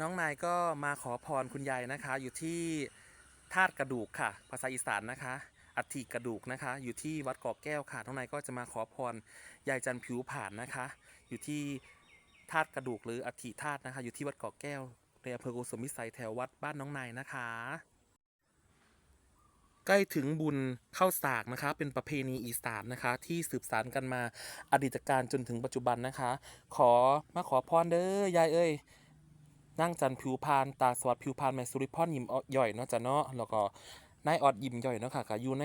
น้องนายก็มาขอพรคุณยายนะคะ อยู่ที่ธาตุกระดูกค่ะ ภาษาอีสานนะคะ อัฐิกระดูกนะคะ อยู่ที่วัดกาะแก้วค่ะ น้องนายก็จะมาขอพรยายจันผิวผ่านนะคะ อยู่ที่ธาตุกระดูกหรืออัฐิธาตุนะคะ อยู่ที่วัดกาะแก้วในอำเภอโกสุมพิสัยแถววัดบ้านน้องนายนะคะ ใกล้ถึงบุญเข้าสากนะคะ เป็นประเพณีอีสานนะคะ ที่สืบสานกันมาอดีตการจนถึงปัจจุบันนะคะ ขอมาขอพรเด้อยายเอ้ย นั่งจันผิวพานตาสวัสดผิวพานแม่สุริพรยิ้มย่อยเนาะจ้ะเนาะแล้วก็นายออดยิ้มย่อยเนาะค่ะก็อยู่ใน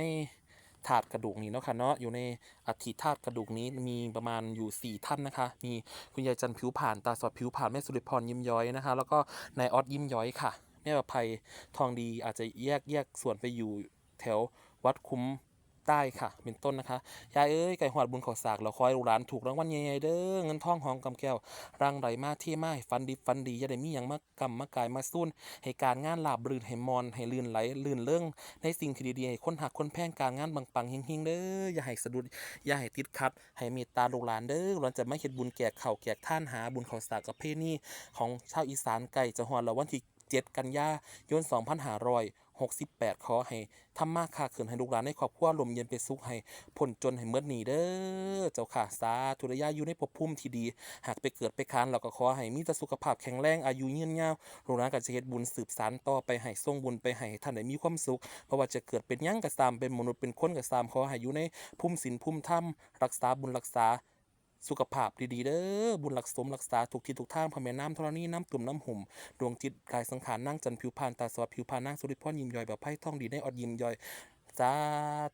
ถาดกระดูกนี้เนาะค่ะเนาะอยู่ในอัฐิธาตุกระดูกนี้มีประมาณอยู่สี่ท่านนะคะ มีคุณยายจันผิวผ่านตาสวัสดผิวผ่านแม่สุริพรยิ้มย้อยนะคะ แล้วก็นายออดยิ้มย้อยค่ะแม่ประภัยทองดีอาจจะแยกแยกส่วนไปอยู่แถววัดคุ้ม ใต้ค่ะ เป็นต้นนะคะ ยายเอ้ยไก่หอดบุญขอสากเราคอยลูกหลานถูกรางวัลใหญ่ๆเด้อเงินทองหองกำแก้วรังไหลมาเที่มาให้ฟันดีฟันดีอย่าได้มีอย่างมากำมากายมาสู้นให้การงานลาบรื่นให้มอน ให้ลื่นไหลลื่นเรื่องในสิ่งที่ดีๆให้คนหักคนแพงการงานปังๆเฮงๆเด้ออย่าให้สะดุดอย่าให้ติดขัด ให้เมตตาลูกหลานเด้อเราจะไม่เฮ็ดบุญแก่เข่าแก่ท่านหาบุญเขาสากกับเพณีของชาวอีสานไก่จะหอดแล้ววันที่7กันยายน 68 ขอให้ทำมากค่าขืนให้ลูกหลานในครอบครัวลมเย็นเป็นสุขให้พ้นจนให้เมื่อหนีเด้อเจ้าค่ะสาธุระยะอยู่ในภพภูมิที่ดี หากไปเกิดไปค้านเราก็ขอให้มีแต่สุขภาพแข็งแรงอายุยืนยาวลูกหลานก็จะเฮ็ดบุญสืบสานต่อไปให้ส่งบุญไปให้ท่านได้มีความสุขเพราะว่าจะเกิดเป็นยังก็ตามเป็นมนุษย์เป็นคนก็ตามขอให้อยู่ในภูมิศีลภูมิธรรมรักษาบุญรักษา สุขภาพดีๆเด้อบุญหลักสมรักษาทุกทิศทุกทางพระแม่น้ำธรณีน้ำตุ่มน้ำหุ่มดวงจิตกายสังขารนั่งจันผิวพานตาสวัสดิ์ผิวพานนั่งสุริพรยิ้มย่อยแบบไพ่ท่องดีได้อดยิ้มย่อยสา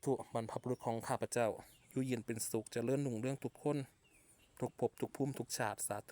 ธุบรรพบุรุษของข้าพเจ้าอยู่เย็นเป็นสุขเจริญหนุ่งเรื่องทุกคนทุกภพทุกภูมิทุกชาติสาธุ